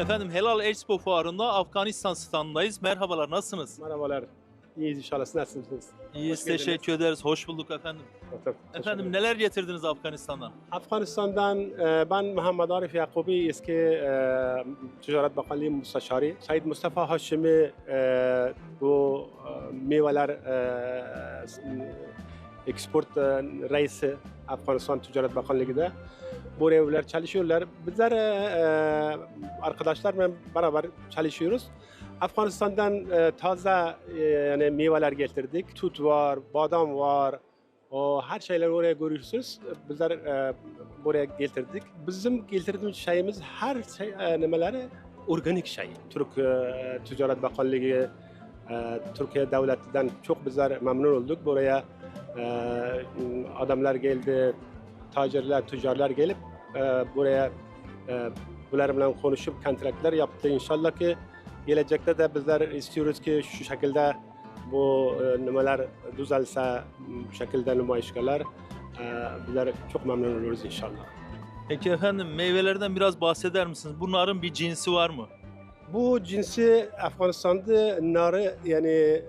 Efendim Helal Expo fuarında Afganistan standındayız. Merhabalar nasılsınız? Merhabalar. İyiyiz inşallah. Siz nasılsınız? İyiyiz Hoş geldiniz. teşekkür ederiz. Hoş bulduk efendim. Teşekkür Efendim ederim. neler getirdiniz Afganistan'dan? Afganistan'dan e, ben Muhammed Arif Yakubi eski e, Ticaret Bakanlığı Müsteşarı. Said Mustafa Haşimi e, bu e, meyveler e, s- export e, reisi Afganistan Ticaret Bakanlığı'da. Bu evler çalışıyorlar. Bizler e, arkadaşlarla beraber çalışıyoruz. Afganistan'dan e, e, yani meyveler getirdik. Tut var, badam var, o her şeyler oraya görüyorsunuz. Bizler e, buraya getirdik. Bizim getirdiğimiz şeyimiz her şey e, nemeleri organik şey. Türk e, Ticaret Bakanlığı, e, Türkiye Devleti'nden çok bizler memnun olduk. Buraya e, adamlar geldi, tacirler, tüccarlar gelip e, buraya e, bunlarla konuşup kontratlar yaptı. İnşallah ki gelecekte de bizler istiyoruz ki şu şekilde bu e, numalar düzelse bu şekilde nümayişgalar e, bizler çok memnun oluruz inşallah. Peki efendim meyvelerden biraz bahseder misiniz? Bunların bir cinsi var mı? Bu cinsi Afganistan'da narı yani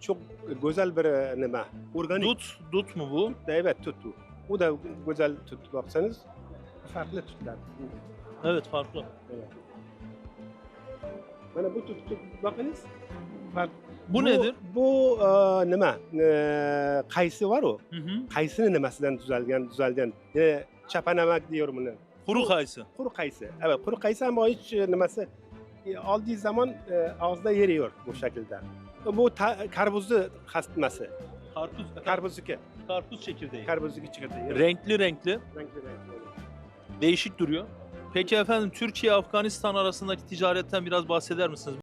çok güzel bir e, neme. Organik. Dut, dut mu bu? Evet tuttu. Bu da güzel tut baksanız. Farklı tutlar. Evet farklı. Evet. Bana bu tut, tut bakınız. Fark. Bu, nedir? Bu e, neme? E, kayısı var o. Hı hı. Kayısının nemesinden düzelgen, düzelden. E, çapanemek diyorum bunu. Kuru kayısı. Kuru kayısı. Evet kuru kayısı ama hiç e, nemesi aldığı zaman e, ağızda yeriyor bu şekilde. Bu ta, karpuzlu kastması. Karpuz, Karpuzuki. karpuz çekirdeği. Karpuzuki çıktı. Renkli renkli, Renkli renkli. değişik duruyor. Peki efendim Türkiye Afganistan arasındaki ticaretten biraz bahseder misiniz?